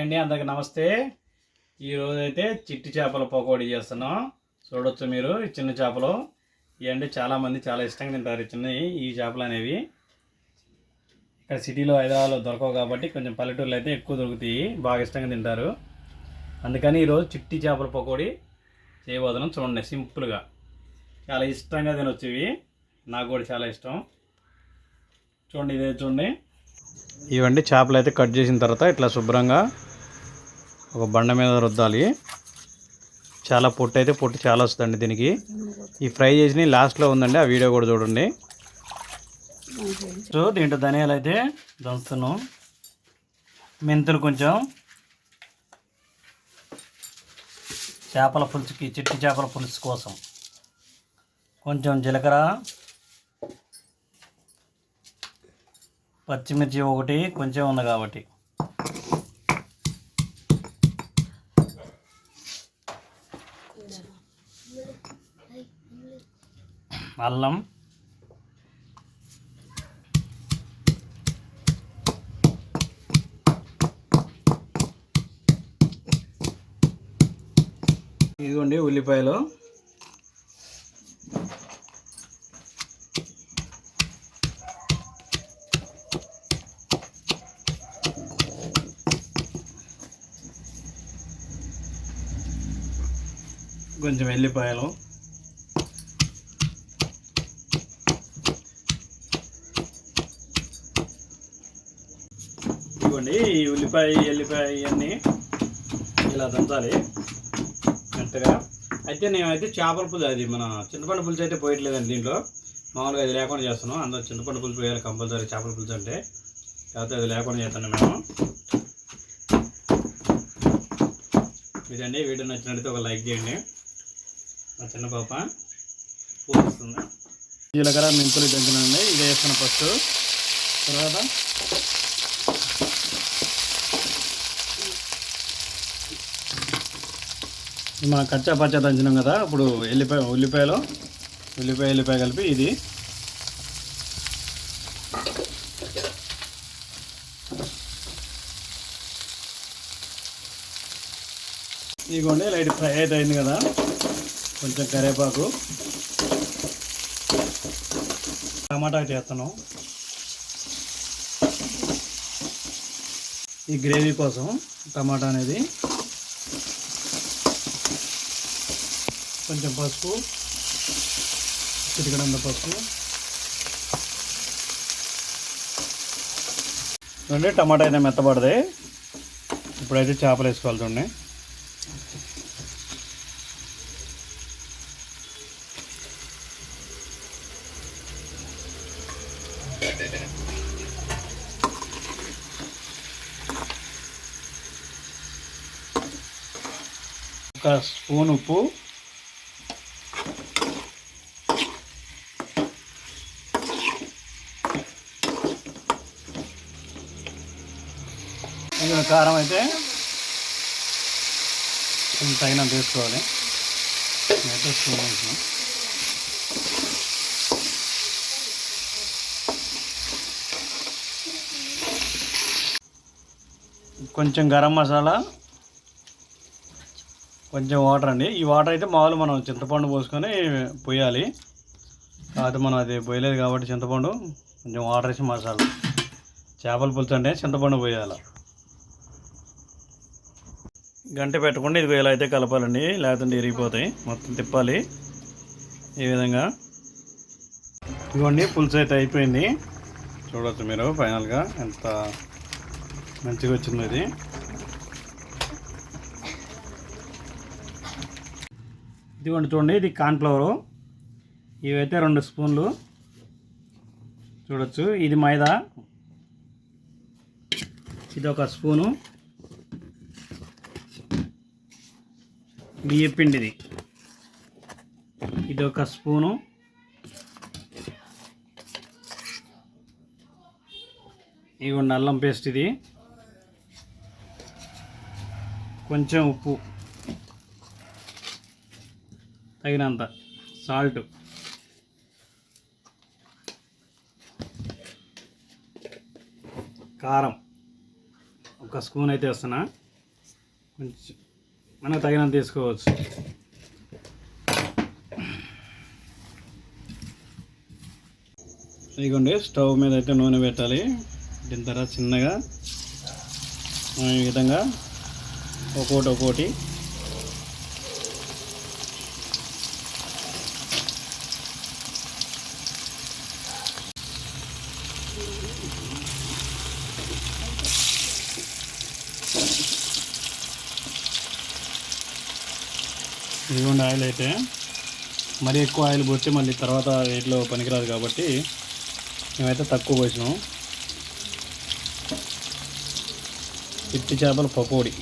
అండి అందరికి నమస్తే. ఈరోజు అయితే చిట్టి చేపల పకోడీ చేస్తున్నాం. చూడొచ్చు మీరు చిన్న చేపలు. ఇవండి చాలామంది చాలా ఇష్టంగా తింటారు ఈ చిన్నవి ఈ చేపలు అనేవి. ఇక్కడ సిటీలో హైదరాబాద్లో దొరకవు కాబట్టి కొంచెం పల్లెటూరులో అయితే ఎక్కువ దొరుకుతాయి బాగా ఇష్టంగా తింటారు. అందుకని ఈరోజు చిట్టి చేపల పకోడీ చేయబోతున్నాం. చూడండి సింపుల్గా. చాలా ఇష్టంగా తినొచ్చు ఇవి. నాకు కూడా చాలా ఇష్టం. చూడండి ఇదే చూడండి. ఇవండి చేపలు అయితే కట్ చేసిన తర్వాత ఇట్లా శుభ్రంగా ఒక బండ మీద రుద్దాలి. చాలా పొట్టు అయితే పొట్టు చాలా వస్తుందండి దీనికి. ఈ ఫ్రై చేసినవి లాస్ట్లో ఉందండి ఆ వీడియో కూడా చూడండి. సో దీంట్లో ధనియాలు అయితే దంచుతున్నాం మెంతులు కొంచెం. చేపల పులుసుకి చిట్టి చేపల పులుసు కోసం. కొంచెం జీలకర్ర. పచ్చిమిర్చి ఒకటి కొంచెం ఉంది కాబట్టి. అల్లం. ఇదిగోండి ఉల్లిపాయలు. కొంచెం వెల్లిపాయలు ఇదిగోండి ఈ ఉల్లిపాయ ఎల్లిపాయ ఇవన్నీ ఇలా దంచాలి మెత్తగా. అయితే నేనైతే చేపల పులుసు అది మన చింతపండు పులుసు అయితే పోయట్లేదండి దీంట్లో. మామూలుగా అది లేకుండా చేస్తున్నాం. అందరూ చింతపండు పులుసు పోయాలి కంపల్సరీ చేపల పులుసు అంటే. కాకపోతే అది లేకుండా చేస్తాను మేము. ఇదండి వీడియో నచ్చినట్లయితే ఒక లైక్ చేయండి. మా చిన్న పాప పూజిస్తుంది. జీలకర్ర మెంతులు దంచినండి ఇది వేస్తున్న ఫస్ట్. తర్వాత మనం కచ్చా పచ్చా దంచినాం కదా ఇప్పుడు ఎల్లిపాయ ఉల్లిపాయలు ఉల్లిపాయ ఎల్లిపాయ కలిపి ఇది. ఇదిగోండి లైట్ ఫ్రై అయితే అయింది కదా కొంచెం కరివేపాకు. టమాటా చేస్తాను ఈ గ్రేవీ కోసం టమాటా అనేది కొంచెం పసుపు చిటికడంత పసుపు. చూడండి టమాటా అయితే మెత్తబడది ఇప్పుడైతే చేపలు వేసుకోవాలి చూడండి. ఒక స్పూన్ ఉప్పు ఇందులో కారం అయితే కొంచెం తగినంత వేసుకోవాలి. అయితే స్పూన్ వేసినాం. కొంచెం గరం మసాలా కొంచెం వాటర్ అండి. ఈ వాటర్ అయితే మామూలు మనం చింతపండు పోసుకొని పోయాలి. కాదు మనం అది పోయలేదు కాబట్టి చింతపండు కొంచెం వాటర్ వేసి మసాలా. చేపల పులుసు అంటే చింతపండు పోయాలి. గంట పెట్టకుండా ఇదిగో ఇలా అయితే కలపాలండి. లేకపోతే ఇరిగిపోతాయి. మొత్తం తిప్పాలి. ఈ విధంగా. ఇదిగోండి పులుసు అయితే అయిపోయింది. చూడవచ్చు మీరు ఫైనల్గా ఎంత మంచిగా వచ్చిందో ఇది. ఇదిగోండి చూడండి ఇది కార్న్ఫ్లవరు. ఇవైతే రెండు స్పూన్లు. చూడొచ్చు ఇది మైదా. ఇది ఒక స్పూను. బియ్యపిండిది ఇది ఒక స్పూను. ఇవ్వండి అల్లం పేస్ట్ ఇది. కొంచెం ఉప్పు. తగినంత సాల్ట్. కారం. ఒక స్పూన్ అయితే వేస్తున్నా. కొంచెం మనకు తగినంత తీసుకోవచ్చు. ఇదిగోండి స్టవ్ మీద అయితే నూనె పెట్టాలి. దీని తర్వాత చిన్నగా మనం ఈ విధంగా ఒక్కోటి ఒక్కోటి ఇదిగోండి ఆయిల్ అయితే మరి ఎక్కువ ఆయిల్ పోస్తే మళ్ళీ తర్వాత వీటిలో పనికిరాదు కాబట్టి మేమైతే తక్కువ పోసినాం. చిట్టి చేపల పకోడీ.